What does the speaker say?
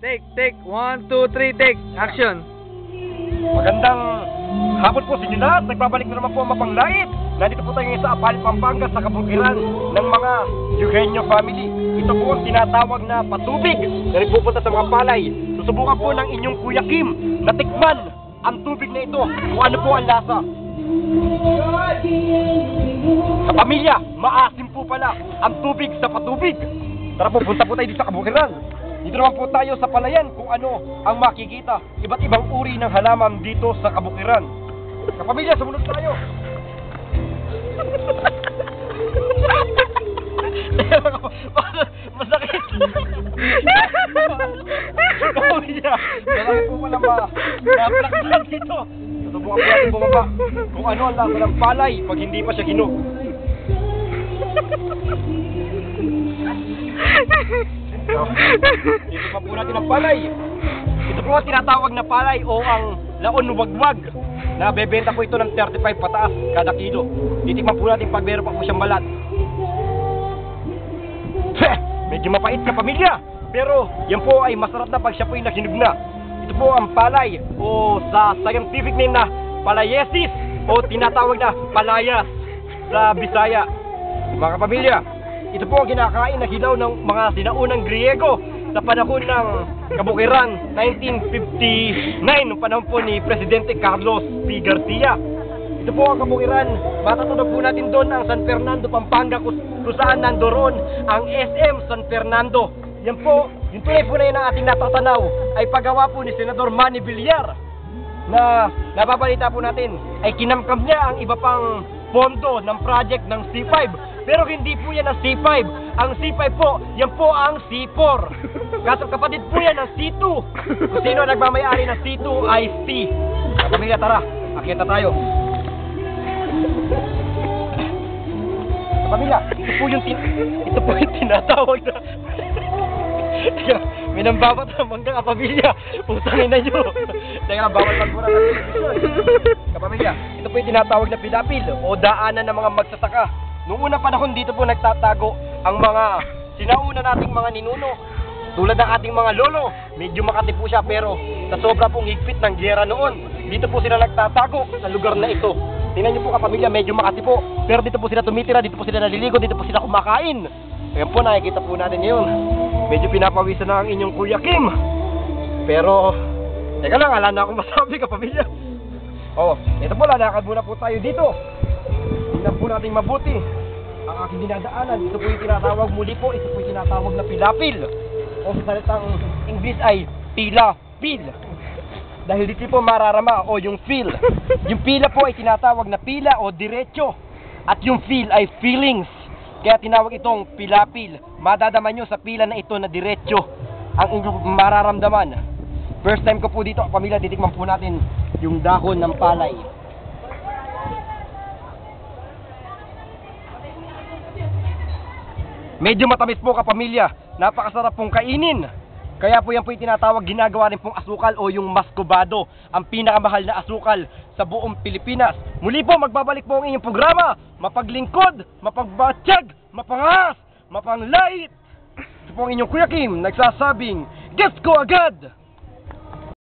Take, take. One, two, three, take. Action. Magandang hapon po sa inyo lahat. Nagbabalik na naman po ang mapanglait. Nandito po tayo ngayon sa Apalit, Pampanga sa kabukiran ng mga Eugenio family. Ito po ang tinatawag na patubig na nagpupunta sa mga palay. Susubukan po ng inyong Kuya Kim na tikman ang tubig na ito kung ano po ang lasa. Sa pamilya, maasim po pala ang tubig sa patubig. Tara po, punta po tayo dito sa kabukiran. Dito naman po tayo sa palayan kung ano ang makikita. Iba't ibang uri ng halaman dito sa kabukiran. Kapamilya, sumunod tayo. Masakit. Kapamilya, marami po pala ba naplaksan dito. Susubukan po natin bumaba kung ano ang lasa ng palay pag hindi pa siya hinog. Dito pa po natin ang palay. Ito po ang tinatawag na palay o ang laon wagwag na bebenta po ito ng 35 pataas kada kilo. Titikman po natin pag meron pa po siyang balat. Medyo mapait ka pamilya. Pero yan po ay masarap na pag siya po ay nahinog na. Ito po ang palay o sa scientific name na palayesis o tinatawag na palayas sa Bisaya. Mga kapamilya, ito po ang kinakain na hilaw ng mga sinaunang Griego sa panahon ng kabukiran 1959 noong panahon po ni Presidente Carlos P. Garcia. Ito po ang kabukiran. Matatunog po natin doon ang San Fernando, Pampanga kung, saan nandoon ang SM San Fernando. Yan po, yung tunay po na yun ang ating natatanaw ay paggawa po ni Senador Manny Villar na nababalita po natin ay kinamkam niya ang iba pang pondo ng project ng C5. Pero hindi po yan ang C5. Ang C5 po, yan po ang C4. Kaso kapatid po yan ng C2. Kung sino ang nagmamayari ng C2 ay C. Kapamilya, tara. Akita tayo. Kapamilya, ito po yung tin ito po yung tinatawag na Nambawat na mangga kapamilya. Putangin na nyo. Teka lang, bawal lang muna ng television. Kapamilya, ito po yung tinatawag na pilapil o daanan ng mga magsasaka. Noong unang panahon dito po nagtatago ang mga sinauna nating mga ninuno. Tulad ng ating mga lolo, medyo makati po siya pero sa sobra pong higpit ng gera noon, dito po sila nagtatago sa lugar na ito. Tingnan niyo po kapamilya, medyo makati po. Pero dito po sila tumitira, dito po sila naliligo, dito po sila kumakain. Ayan po, nakikita po natin ngayon. Medyo pinapawisan na ang inyong Kuya Kim. Pero, teka lang, ala na akong masabi kapamilya. Oh, ito po, lalakad muna po tayo dito. Tingnan po natin mabuti ang aking dinadaanan. Ito po yung tinatawag muli po, ito po yung tinatawag na pilapil. O sa salitang English ay pila-pil. Dahil dito po mararama o yung feel. Yung pila po ay tinatawag na pila o diretso. At yung feel ay feelings. Kaya tinawag itong pilapil. Madadama nyo sa pila na ito na diretso ang inyong mararamdaman. First time ko po dito, pamilya, titikman po natin yung dahon ng palay. Medyo matamis po kapamilya. Napakasarap pong kainin. Kaya po yan po yung tinatawag ginagawa rin pong asukal o yung maskobado. Ang pinakamahal na asukal sa buong Pilipinas. Muli po magbabalik po ang inyong programa. Mapaglingkod, mapagbatsyag, mapangas, mapanglait. Ito po ang inyong Kuya Kim nagsasabing, Guess ko agad!